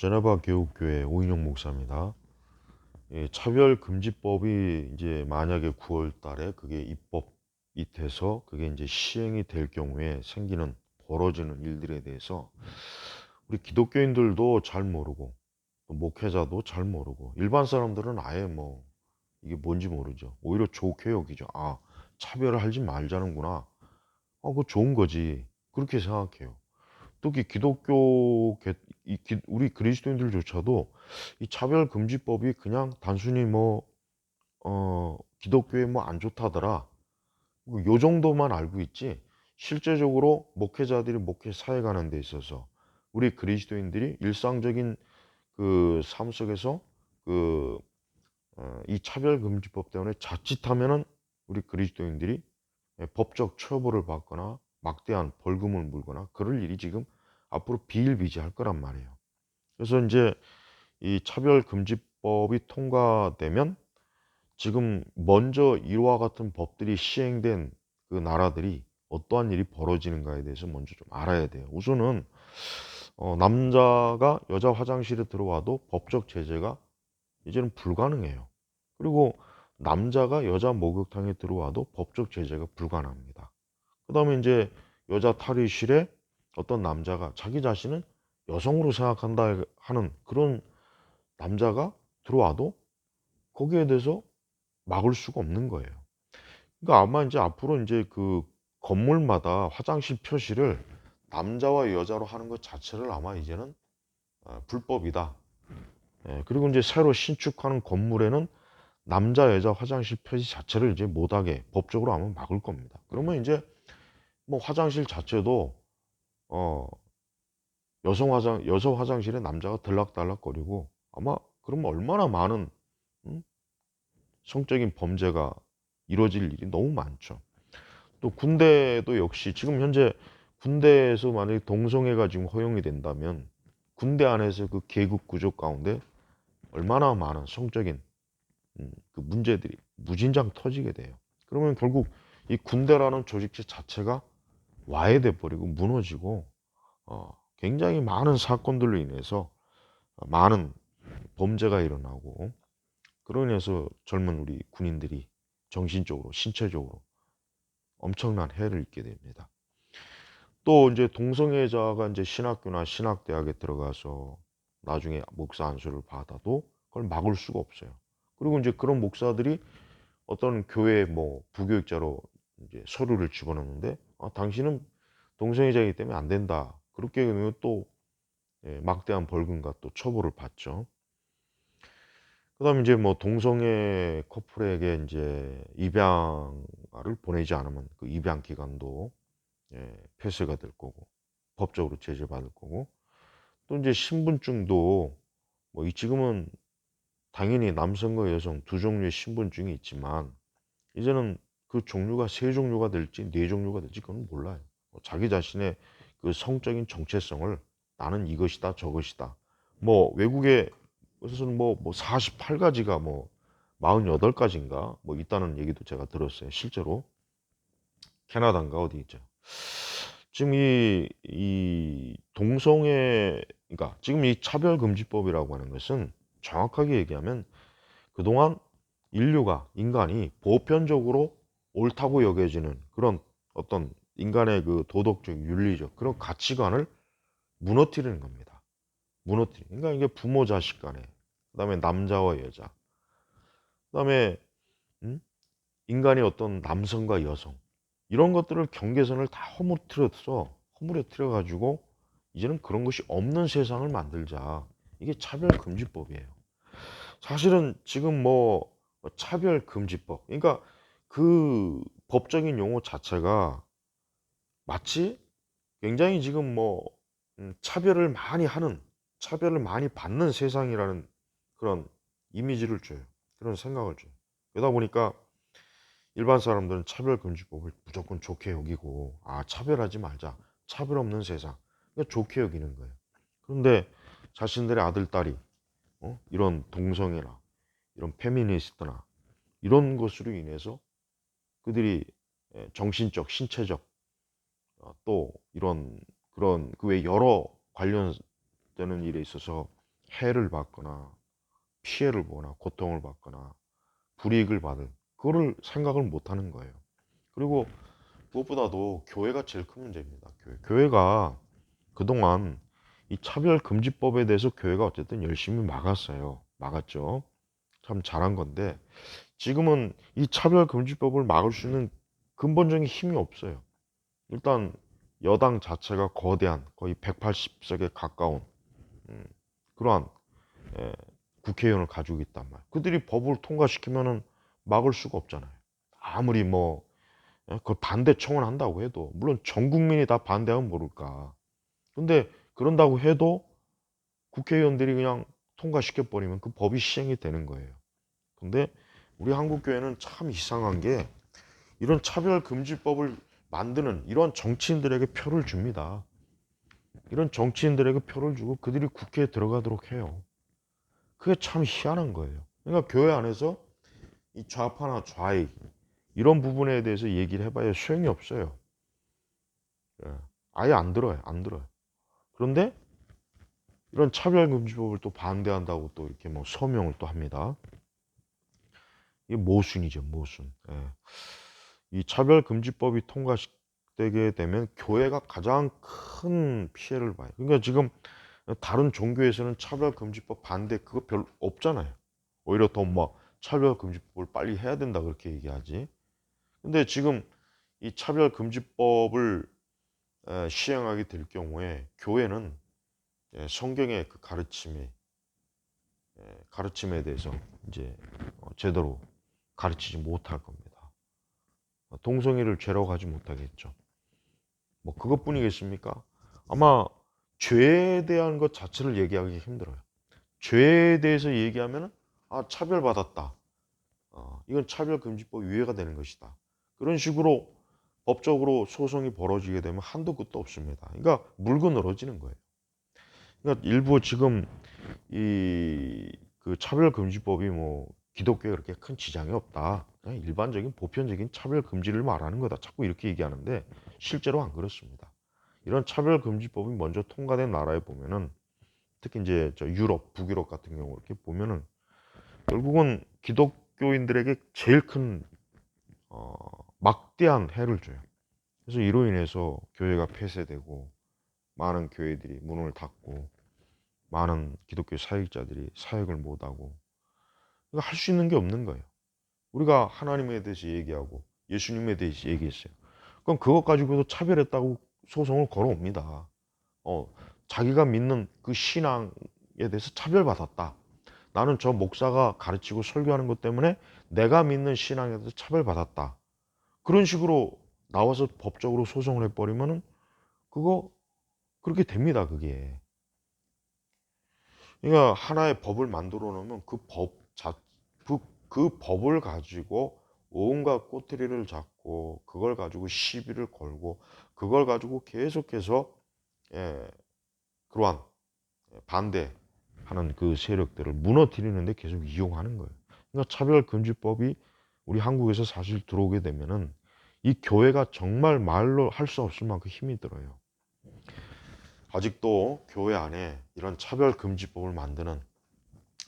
제네바 교육교회 오인영 목사입니다. 예, 차별금지법이 이제 만약에 9월 달에 그게 입법이 돼서 그게 이제 시행이 될 경우에 생기는 벌어지는 일들에 대해서 우리 기독교인들도 잘 모르고 또 목회자도 잘 모르고 일반 사람들은 아예 뭐 이게 뭔지 모르죠. 오히려 좋게 여기죠. 아, 차별을 하지 말자는구나. 아, 그거 좋은 거지. 그렇게 생각해요. 특히 기독교 개- 이 기- 우리 그리스도인들조차도 이 차별 금지법이 그냥 단순히 뭐 어, 기독교에 뭐 안 좋다더라. 뭐요 정도만 알고 있지. 실제적으로 목회자들이 목회 사회 가는 데 있어서 우리 그리스도인들이 일상적인 그 삶 속에서 그 어, 이 차별 금지법 때문에 자칫하면은 우리 그리스도인들이 예, 법적 처벌을 받거나 막대한 벌금을 물거나 그럴 일이 지금 앞으로 비일비재할 거란 말이에요. 그래서 이제 이 차별금지법이 통과되면 지금 먼저 이와 같은 법들이 시행된 그 나라들이 어떠한 일이 벌어지는가에 대해서 먼저 좀 알아야 돼요. 우선은 어, 남자가 여자 화장실에 들어와도 법적 제재가 이제는 불가능해요. 그리고 남자가 여자 목욕탕에 들어와도 법적 제재가 불가능합니다. 그 다음에 이제 여자 탈의실에 어떤 남자가 자기 자신은 여성으로 생각한다 하는 그런 남자가 들어와도 거기에 대해서 막을 수가 없는 거예요. 그러니까 아마 이제 앞으로 이제 그 건물마다 화장실 표시를 남자와 여자로 하는 것 자체를 아마 이제는 어, 불법이다. 예, 그리고 이제 새로 신축하는 건물에는 남자 여자 화장실 표시 자체를 이제 못하게 법적으로 아마 막을 겁니다. 그러면 이제 뭐 화장실 자체도 어 여성 화장 여성 화장실에 남자가 들락달락거리고 아마 그러면 얼마나 많은 음? 성적인 범죄가 이루어질 일이 너무 많죠. 또 군대도 역시 지금 현재 군대에서 만약에 동성애가 지금 허용이 된다면 군대 안에서 그 계급 구조 가운데 얼마나 많은 성적인 음, 그 문제들이 무진장 터지게 돼요. 그러면 결국 이 군대라는 조직체 자체가 와해돼 버리고 무너지고 어, 굉장히 많은 사건들로 인해서 어, 많은 범죄가 일어나고 인해서 젊은 우리 군인들이 정신적으로 신체적으로 엄청난 해를 입게 됩니다. 또 이제 동성애자가 이제 신학교나 신학대학에 들어가서 나중에 목사 안수를 받아도 그걸 막을 수가 없어요. 그리고 이제 그런 목사들이 어떤 교회 뭐 부교육자로 이제 서류를 집어넣는데 아, 당신은 동성애자이기 때문에 안 된다. 그렇게 되면 또 예, 막대한 벌금과 또 처벌을 받죠. 그다음에 이제 뭐 동성애 커플에게 이제 입양을 보내지 않으면 그 입양 기간도 예, 폐쇄가 될 거고 법적으로 제재받을 거고 또 이제 신분증도 뭐 이 지금은 당연히 남성과 여성 두 종류의 신분증이 있지만 이제는 그 종류가 세 종류가 될지 네 종류가 될지 그건 몰라요. 뭐 자기 자신의 그 성적인 정체성을 나는 이것이다 저것이다. 뭐 외국에 그래서는 뭐, 뭐 48가지가 뭐 48가지인가 뭐 있다는 얘기도 제가 들었어요. 실제로 캐나다인가 어디 있죠. 지금 이, 이 동성애, 그러니까 지금 이 차별금지법이라고 하는 것은 정확하게 얘기하면 그동안 인류가, 인간이 보편적으로 옳다고 여겨지는 그런 어떤 인간의 그 도덕적, 윤리적 그런 가치관을 무너뜨리는 겁니다. 무너뜨리. 그러니까 이게 부모 자식 간에, 그다음에 남자와 여자, 그다음에 음? 인간의 어떤 남성과 여성 이런 것들을 경계선을 다 허물어뜨려서 허물어뜨려 가지고 이제는 그런 것이 없는 세상을 만들자. 이게 차별금지법이에요. 사실은 지금 뭐 차별금지법, 그러니까 그 법적인 용어 자체가 마치 굉장히 지금 뭐 음, 차별을 많이 하는, 차별을 많이 받는 세상이라는 그런 이미지를 줘요. 그런 생각을 줘요. 그러다 보니까 일반 사람들은 차별금지법을 무조건 좋게 여기고, 아, 차별하지 말자. 차별 없는 세상. 그러니까 좋게 여기는 거예요. 그런데 자신들의 아들, 딸이 어? 이런 동성애나 이런 페미니스트나 이런 것으로 인해서 그들이 예, 정신적, 신체적 어, 또 이런 그런 그 외 여러 관련되는 일에 있어서 해를 받거나 피해를 보거나 고통을 받거나 불이익을 받을 그거를 생각을 못 하는 거예요. 그리고 무엇보다도 교회가 제일 큰 문제입니다. 교회. 교회가 그동안 이 차별금지법에 대해서 교회가 어쨌든 열심히 막았어요. 막았죠. 참 잘한 건데 지금은 이 차별금지법을 막을 수 있는 근본적인 힘이 없어요. 일단 여당 자체가 거대한 거의 180석에 가까운 음, 그러한 에, 국회의원을 가지고 있단 말이에요. 그들이 법을 통과시키면은 막을 수가 없잖아요. 아무리 뭐 예, 그걸 반대 청원 한다고 해도 물론 전 국민이 다 반대하면 모를까. 근데 그런다고 해도 국회의원들이 그냥 통과시켜 버리면 그 법이 시행이 되는 거예요. 근데 우리 한국 교회는 참 이상한 게 이런 차별 금지법을 만드는 이런 정치인들에게 표를 줍니다. 이런 정치인들에게 표를 주고 그들이 국회에 들어가도록 해요. 그게 참 희한한 거예요. 그러니까 교회 안에서 이 좌파나 좌익 이런 부분에 대해서 얘기를 해봐야 소용이 없어요. 예, 아예 안 들어요. 안 들어요. 그런데 이런 차별금지법을 또 반대한다고 또 이렇게 뭐 서명을 또 합니다. 이게 모순이죠, 모순. 예. 이 차별금지법이 통과되게 되면 교회가 가장 큰 피해를 봐요. 그러니까 지금 다른 종교에서는 차별금지법 반대 그거 별로 없잖아요. 오히려 더뭐 차별금지법을 빨리 해야 된다 그렇게 얘기하지. 근데 지금 이 차별금지법을 에, 시행하게 될 경우에 교회는 예, 성경의 그 가르침에 예, 가르침에 대해서 이제 어, 제대로 가르치지 못할 겁니다. 동성애를 죄라고 하지 못하겠죠. 뭐 그것뿐이겠습니까? 아마 죄에 대한 것 자체를 얘기하기 힘들어요. 죄에 대해서 얘기하면 아 차별받았다. 어, 이건 차별금지법 위해가 되는 것이다. 그런 식으로 법적으로 소송이 벌어지게 되면 한도 끝도 없습니다. 그러니까 물고 늘어지는 거예요. 그러니까 일부 지금 이 그 차별금지법이 뭐 기독교에 그렇게 큰 지장이 없다. 그냥 일반적인 보편적인 차별 금지를 말하는 거다. 자꾸 이렇게 얘기하는데 실제로 안 그렇습니다. 이런 차별 금지법이 먼저 통과된 나라에 보면은 특히 이제 저 유럽, 북유럽 같은 경우 이렇게 보면은 결국은 기독교인들에게 제일 큰 어, 막대한 해를 줘요. 그래서 이로 인해서 교회가 폐쇄되고 많은 교회들이 문을 닫고 많은 기독교 사역자들이 사역을 못하고 할 수 있는 게 없는 거예요. 우리가 하나님에 대해서 얘기하고 예수님에 대해서 얘기했어요. 그럼 그것 가지고도 차별했다고 소송을 걸어옵니다. 어, 자기가 믿는 그 신앙에 대해서 차별받았다. 나는 저 목사가 가르치고 설교하는 것 때문에 내가 믿는 신앙에 대해서 차별받았다. 그런 식으로 나와서 법적으로 소송을 해버리면은 그거 그렇게 됩니다. 그게. 그러니까 하나의 법을 만들어 놓으면 그 법 자, 그, 그 법을 가지고 온갖 꼬투리를 잡고 그걸 가지고 시비를 걸고 그걸 가지고 계속해서 예, 그러한 반대하는 그 세력들을 무너뜨리는데 계속 이용하는 거예요. 그러니까 차별금지법이 우리 한국에서 사실 들어오게 되면은 이 교회가 정말 말로 할 수 없을 만큼 힘이 들어요. 아직도 교회 안에 이런 차별금지법을 만드는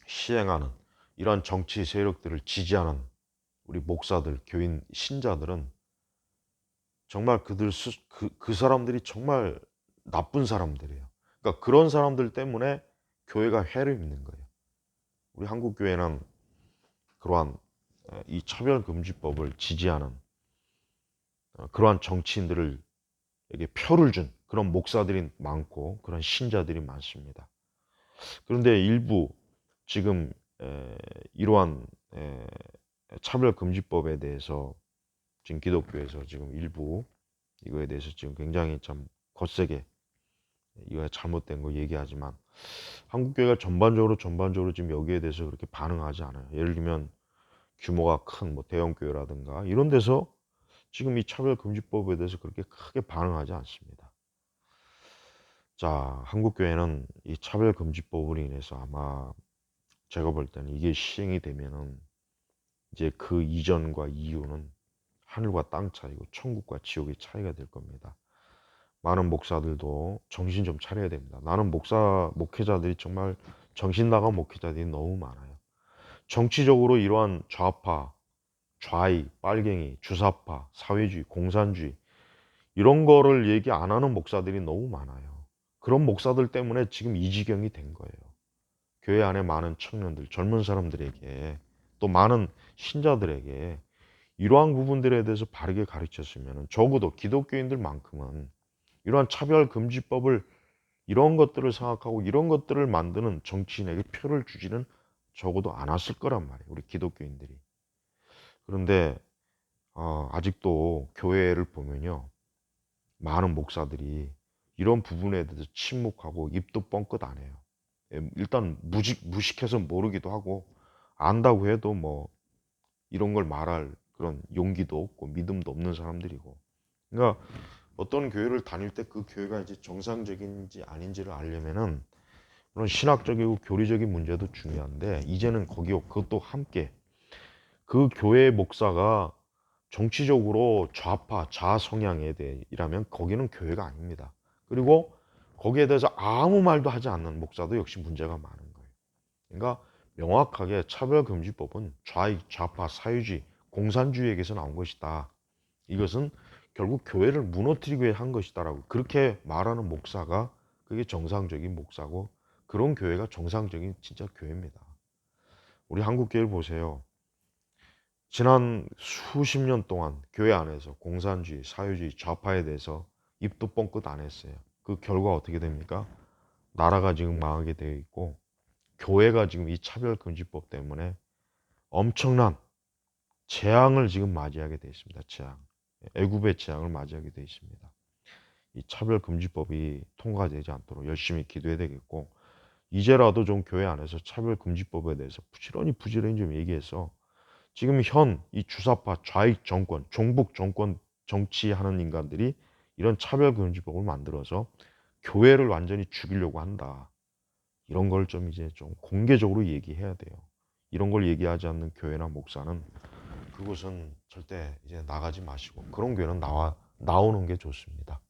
시행하는 이런 정치 세력들을 지지하는 우리 목사들, 교인, 신자들은 정말 그들 수, 그, 그 사람들이 정말 나쁜 사람들이에요. 그러니까 그런 사람들 때문에 교회가 해를 입는 거예요. 우리 한국 교회는 그러한 이 차별금지법을 지지하는 어, 그러한 정치인들을 에게 표를 준 그런 목사들이 많고 그런 신자들이 많습니다. 그런데 일부 지금 에, 이러한 에, 차별금지법에 대해서 지금 기독교에서 지금 일부 이거에 대해서 지금 굉장히 참 거세게 이거 잘못된 거 얘기하지만 한국 교회가 전반적으로 전반적으로 지금 여기에 대해서 그렇게 반응하지 않아요. 예를 들면 규모가 큰 뭐 대형 교회라든가 이런 데서 지금 이 차별금지법에 대해서 그렇게 크게 반응하지 않습니다. 자, 한국교회는 이 차별금지법으로 인해서 아마 제가 볼 때는 이게 시행이 되면은 이제 그 이전과 이후는 하늘과 땅 차이고 천국과 지옥의 차이가 될 겁니다. 많은 목사들도 정신 좀 차려야 됩니다. 나는 목사, 목회자들이 정말 정신 나간 목회자들이 너무 많아요. 정치적으로 이러한 좌파, 좌익, 빨갱이, 주사파, 사회주의, 공산주의 이런 거를 얘기 안 하는 목사들이 너무 많아요. 그런 목사들 때문에 지금 이 지경이 된 거예요. 교회 안에 많은 청년들, 젊은 사람들에게 또 많은 신자들에게 이러한 부분들에 대해서 바르게 가르쳤으면 적어도 기독교인들만큼은 이러한 차별 금지법을 이런 것들을 생각하고 이런 것들을 만드는 정치인에게 표를 주지는 적어도 않았을 거란 말이에요. 우리 기독교인들이. 그런데 어, 아직도 교회를 보면요. 많은 목사들이 이런 부분에 대해서 침묵하고 입도 뻥끗 안 해요. 예, 일단 무직, 무식해서 모르기도 하고 안다고 해도 뭐 이런 걸 말할 그런 용기도 없고 믿음도 없는 사람들이고. 그러니까 어떤 교회를 다닐 때 그 교회가 이제 정상적인지 아닌지를 알려면은 물론 신학적이고 교리적인 문제도 중요한데 이제는 거기 그것도 함께 그 교회 목사가 정치적으로 좌파 좌 성향에 대해라면 거기는 교회가 아닙니다. 그리고 거기에 대해서 아무 말도 하지 않는 목사도 역시 문제가 많은 거예요. 그러니까 명확하게 차별금지법은 좌익, 좌파, 사유주의, 공산주의에게서 나온 것이다. 이것은 결국 교회를 무너뜨리기 한 것이다라고 그렇게 말하는 목사가 그게 정상적인 목사고 그런 교회가 정상적인 진짜 교회입니다. 우리 한국 교회를 보세요. 지난 수십 년 동안 교회 안에서 공산주의, 사회주의, 좌파에 대해서 입도 뻥끗 안 했어요. 그 결과 어떻게 됩니까? 나라가 지금 망하게 되어 있고 교회가 지금 이 차별금지법 때문에 엄청난 재앙을 지금 맞이하게 되어 있습니다. 재앙. 애굽의 재앙을 맞이하게 되어 있습니다. 이 차별금지법이 통과되지 않도록 열심히 기도해야 되겠고 이제라도 좀 교회 안에서 차별금지법에 대해서 부지런히 부지런히 좀 얘기해서 지금 현 이 주사파 좌익 정권, 종북 정권 정치하는 인간들이 이런 차별금지법을 만들어서 교회를 완전히 죽이려고 한다. 이런 걸 좀 이제 좀 공개적으로 얘기해야 돼요. 이런 걸 얘기하지 않는 교회나 목사는 그곳은 절대 이제 나가지 마시고 그런 교회는 나와 나오는 게 좋습니다.